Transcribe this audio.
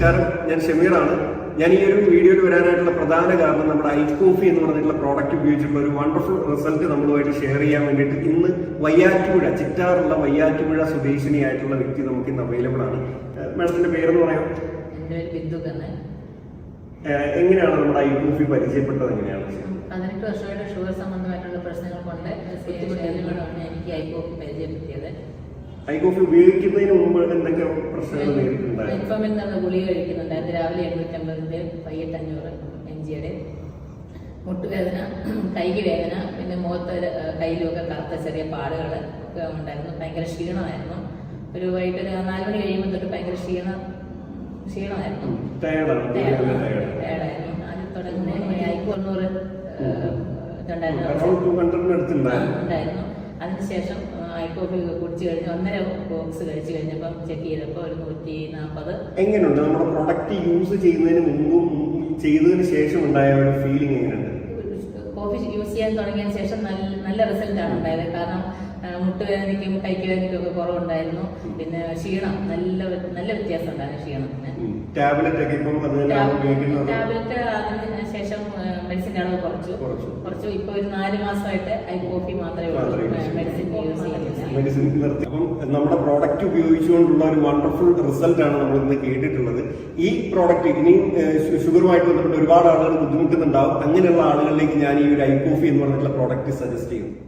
നമസ്കാരം. ഞാൻ ഷമീറാണ്. ഞാൻ ഈ ഒരു വീഡിയോയിൽ വരാനായിട്ടുള്ള പ്രധാന കാരണം നമ്മുടെ ഐ കോഫി എന്ന് പറഞ്ഞിട്ടുള്ള പ്രോഡക്റ്റ് ഉപയോഗിച്ചിട്ടുള്ള ഒരു വണ്ടർഫുൾ റിസൾട്ട് നമ്മളുമായിട്ട് ഷെയർ ചെയ്യാൻ വേണ്ടിയിട്ട് ഇന്ന് വയ്യാറ്റുപുഴ ചിറ്റാറുള്ള വയ്യാറ്റുപുഴ സ്വദേശിനിയായിട്ടുള്ള വ്യക്തി നമുക്ക് ഇന്ന് അവൈലബിൾ ആണ്. മാഡത്തിന്റെ പേരെന്ന് പറയാം. എങ്ങനെയാണ് നമ്മുടെ ഐ കോഫി പരിചയപ്പെട്ടത്? എങ്ങനെയാണ്? പതിനെട്ട് വർഷമായിട്ട് ഷുഗർ സംബന്ധമായിട്ടുള്ള പ്രശ്നങ്ങൾ കൊണ്ട് എനിക്ക് കോഫി പരിചയപ്പെടുത്തിയത്. ഐ കോഫി ഉപയോഗിക്കുന്നതിന് മുമ്പ് എന്തൊക്കെ പ്രശ്നങ്ങൾ നേരിട്ടുണ്ടായിരുന്നു ഗുളിക കഴിക്കുന്നുണ്ടായിരുന്നു രാവിലെ എണ്ണൂറ്റമ്പതിന്റെ വൈകിട്ട് അഞ്ഞൂറ് എം ജിയുടെ. മുട്ടുവേദന കൈക്ക് വേദന പിന്നെ മുഖത്ത് കയ്യിലുമൊക്കെ കറുത്ത ചെറിയ പാടുകൾ ഒക്കെ ഉണ്ടായിരുന്നു. ഭയങ്കര ക്ഷീണമായിരുന്നു. ഒരു വൈകിട്ട് ഒരു നാല് മണി കഴിയുമ്പോൾ തൊട്ട് ഭയങ്കര ക്ഷീണ ക്ഷീണമായിരുന്നു. ടയർഡായിരുന്നു ആദ്യം തുടങ്ങുന്ന ഐക്കോണ്ണൂറ് ഇതുണ്ടായിരുന്നു. ഉണ്ടായിരുന്നു. അതിനുശേഷം ഐക്കോഫി കുടിച്ചു കഴിഞ്ഞ് ഒന്നര ബോക്സ് കഴിച്ചു കഴിഞ്ഞപ്പം ചെക്ക് ചെയ്തപ്പോൾ ഒരു നൂറ്റി നാൽപ്പത് എങ്ങനെയുണ്ട്? നമ്മുടെ പ്രൊഡക്റ്റ് യൂസ് ചെയ്യുന്നതിന് മുമ്പും ചെയ്തതിന് ശേഷം ഉണ്ടായ ഒരു ഫീലിംഗ് എങ്ങനെയുണ്ട്? കോഫി യൂസ് ചെയ്യാൻ തുടങ്ങിയതിന് ശേഷം നല്ല നല്ല ആണ് ഉണ്ടായത്. കാരണം മുട്ടുവേദനയ്ക്കും കൈക്ക് വേദനയ്ക്കും ഒക്കെ കുറവുണ്ടായിരുന്നു. പിന്നെ ക്ഷീണം നല്ല നല്ല വ്യത്യാസം ഉണ്ടായിരുന്നു ക്ഷീണത്തിന്. ടാബ്ലറ്റ് ടാബ്ലറ്റ് അതിന് ശേഷം മെഡിസിൻ കുറച്ചു. കുറച്ചു. ഇപ്പൊ ഒരു നാല് മാസമായിട്ട് ഐ കോഫി മാത്രമേ ഉള്ളൂ. മെഡിസിൻ യൂസ് മെഡിസിൻ നിർത്തി അപ്പം നമ്മുടെ പ്രോഡക്റ്റ് ഉപയോഗിച്ചുകൊണ്ടുള്ള ഒരു വണ്ടർഫുൾ റിസൾട്ട് ആണ് നമ്മൾ ഇന്ന് കേട്ടിട്ടുള്ളത്. ഈ പ്രോഡക്റ്റ് ഇനി ഷുഗറുമായിട്ട് ബന്ധപ്പെട്ട് ഒരുപാട് ആളുകൾ ബുദ്ധിമുട്ടുന്നുണ്ടാവും. അങ്ങനെയുള്ള ആളുകളിലേക്ക് ഞാൻ ഈ ഒരു ഐ കോഫി എന്ന് പറഞ്ഞിട്ടുള്ള പ്രോഡക്റ്റ് സജസ്റ്റ് ചെയ്യും.